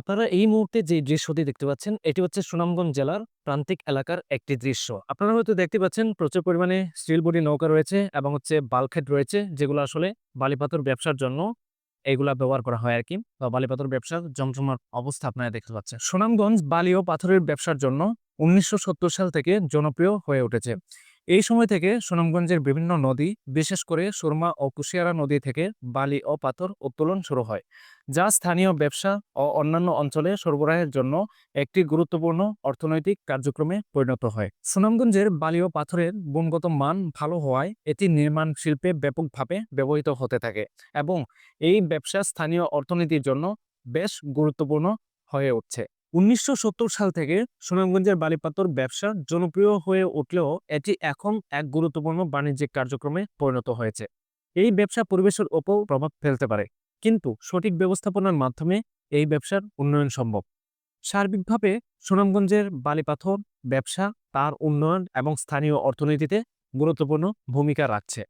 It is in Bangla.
আপনারা এই মুহূর্তে যে দৃশ্যটি দেখতে পাচ্ছেন, এটি হচ্ছে সুনামগঞ্জ জেলার প্রান্তিক এলাকার একটি দৃশ্য। আপনারা হয়তো দেখতে পাচ্ছেন প্রচুর পরিমাণে স্টিল বডি নৌকা রয়েছে এবং হচ্ছে বালখেট রয়েছে, যেগুলো আসলে বালিপাথর ব্যবসার জন্য এগুলা ব্যবহার করা হয় আর কি বা বালিপাথর ব্যবসার জমজমার অবস্থা আপনারা দেখতে পাচ্ছেন। সুনামগঞ্জ বালি ও পাথরের ব্যবসার জন্য উনিশশো সত্তর সাল থেকে জনপ্রিয় হয়ে উঠেছে। এই সময় থেকে সুনামগঞ্জের বিভিন্ন নদী, বিশেষ করে সুরমা ও কুশিয়ারা নদী থেকে বালি ও পাথর উত্তোলন শুরু হয়, যা স্থানীয় ব্যবসা ও অন্যান্য অঞ্চলে সরবরাহের জন্য একটি গুরুত্বপূর্ণ অর্থনৈতিক কার্যক্রমে পরিণত হয়। সুনামগঞ্জের বালি ও পাথরের গুণগত মান ভালো হওয়ায় এটি নির্মাণ শিল্পে ব্যাপকভাবে ব্যবহৃত হতে থাকে এবং এই ব্যবসা স্থানীয় অর্থনীতির জন্য বেশ গুরুত্বপূর্ণ হয়ে উঠছে। উনিশশো সত্তর সাল থেকে সুনামগঞ্জের বালিপাথর ব্যবসা জনপ্রিয় হয়ে উঠলেও এটি এখন এক গুরুত্বপূর্ণ বাণিজ্যিক কার্যক্রমে পরিণত হয়েছে। এই ব্যবসা পরিবেশের ওপর প্রভাব ফেলতে পারে, কিন্তু সঠিক ব্যবস্থাপনার মাধ্যমে এই ব্যবসার উন্নয়ন সম্ভব। সার্বিকভাবে সুনামগঞ্জের বালিপাথর ব্যবসা তার উন্নয়ন এবং স্থানীয় অর্থনীতিতে গুরুত্বপূর্ণ ভূমিকা রাখছে।